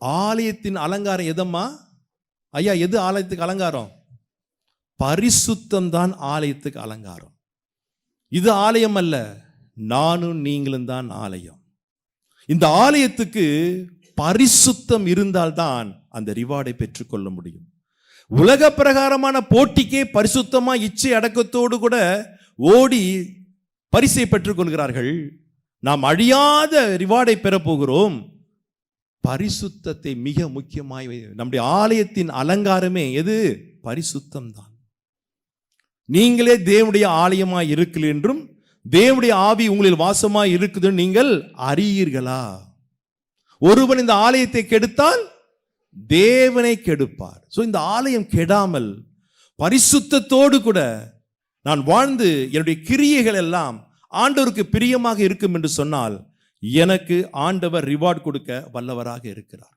ஆலயத்தின் அலங்காரம் எதம்மா? ஐயா எது ஆலயத்துக்கு அலங்காரம்? பரிசுத்தம் தான் ஆலயத்துக்கு அலங்காரம். இது ஆலயம் அல்ல நானும் நீங்களும் தான் ஆலயம். இந்த ஆலயத்துக்கு பரிசுத்தம் இருந்தால்தான் அந்த ரிவார்டை பெற்றுக்கொள்ள முடியும். உலக பிரகாரமான போட்டிக்கே பரிசுத்தமா இச்சை அடக்கத்தோடு கூட ஓடி பரிசை பெற்றுக்கொள்கிறார்கள். நாம் அழியாத ரிவார்டை பெறப்போகிறோம். பரிசுத்தத்தை மிக முக்கியமாய் நம்முடைய ஆலயத்தின் அலங்காரமே எது? பரிசுத்தம் தான் நீங்களே தேவனுடைய ஆலயமாய் இருக்கிறீர்கள் என்றும் தேவனுடைய ஆவி உங்களில் வாசமாய் இருக்குதுன்னு நீங்கள் அறியீர்களா? ஒருவன் இந்த ஆலயத்தை கெடுத்தால் தேவனை கெடுப்பார். ஸோ இந்த ஆலயம் கெடாமல் பரிசுத்தத்தோடு கூட நான் வாழ்ந்து என்னுடைய கிரியைகள் எல்லாம் ஆண்டவருக்கு பிரியமாக இருக்கும் என்று சொன்னால் எனக்கு ஆண்டவர் ரிவார்ட் கொடுக்க வல்லவராக இருக்கிறார்.